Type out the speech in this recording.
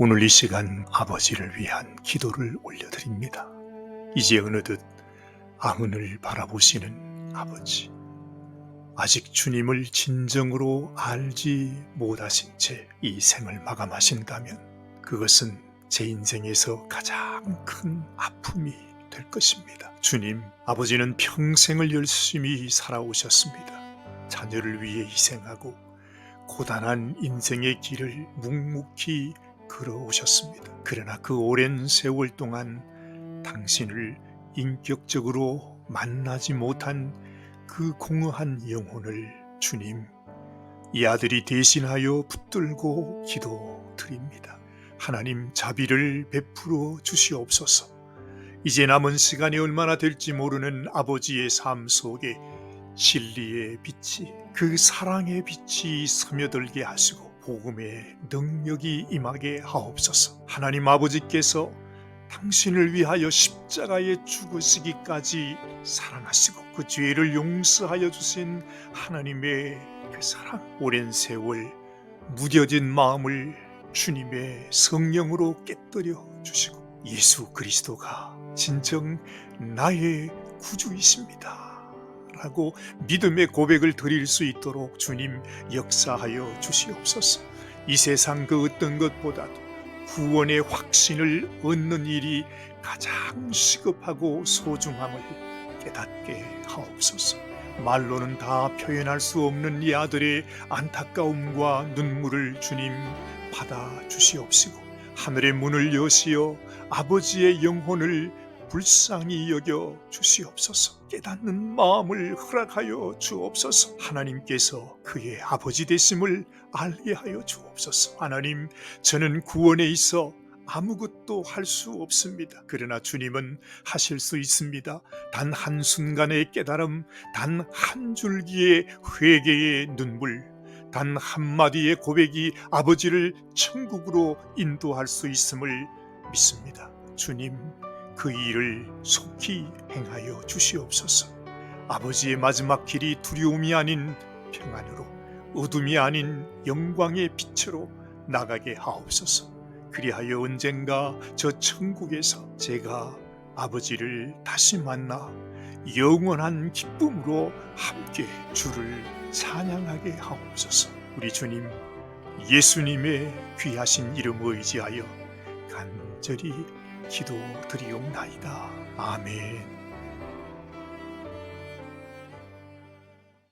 오늘 이 시간 아버지를 위한 기도를 올려드립니다. 이제 어느덧 아흔을 바라보시는 아버지. 아직 주님을 진정으로 알지 못하신 채 이 생을 마감하신다면 그것은 제 인생에서 가장 큰 아픔이 될 것입니다. 주님, 아버지는 평생을 열심히 살아오셨습니다. 자녀를 위해 희생하고 고단한 인생의 길을 묵묵히 걸어오셨습니다. 그러나 그 오랜 세월 동안 당신을 인격적으로 만나지 못한 그 공허한 영혼을 주님, 이 아들이 대신하여 붙들고 기도드립니다. 하나님 자비를 베풀어 주시옵소서. 이제 남은 시간이 얼마나 될지 모르는 아버지의 삶 속에 진리의 빛이 그 사랑의 빛이 스며들게 하시고 복음의 능력이 임하게 하옵소서. 하나님 아버지께서 당신을 위하여 십자가에 죽으시기까지 사랑하시고 그 죄를 용서하여 주신 하나님의 그 사랑 오랜 세월 무뎌진 마음을 주님의 성령으로 깨뜨려 주시고 예수 그리스도가 진정 나의 구주이십니다. 라고 믿음의 고백을 드릴 수 있도록 주님 역사하여 주시옵소서. 이 세상 그 어떤 것보다도 구원의 확신을 얻는 일이 가장 시급하고 소중함을 깨닫게 하옵소서. 말로는 다 표현할 수 없는 이 아들의 안타까움과 눈물을 주님 받아 주시옵시고 하늘의 문을 여시어 아버지의 영혼을 불쌍히 여겨 주시옵소서 깨닫는 마음을 허락하여 주옵소서 하나님께서 그의 아버지 되심을 알게 하여 주옵소서 하나님 저는 구원에 있어 아무것도 할 수 없습니다. 그러나 주님은 하실 수 있습니다. 단 한순간의 깨달음, 단 한 줄기의 회개의 눈물, 단 한마디의 고백이 아버지를 천국으로 인도할 수 있음을 믿습니다. 주님, 그 일을 속히 행하여 주시옵소서. 아버지의 마지막 길이 두려움이 아닌 평안으로, 어둠이 아닌 영광의 빛으로 나가게 하옵소서. 그리하여 언젠가 저 천국에서 제가 아버지를 다시 만나 영원한 기쁨으로 함께 주를 찬양하게 하옵소서. 우리 주님 예수님의 귀하신 이름 의지하여 간절히 기도드리옵나이다. 아멘.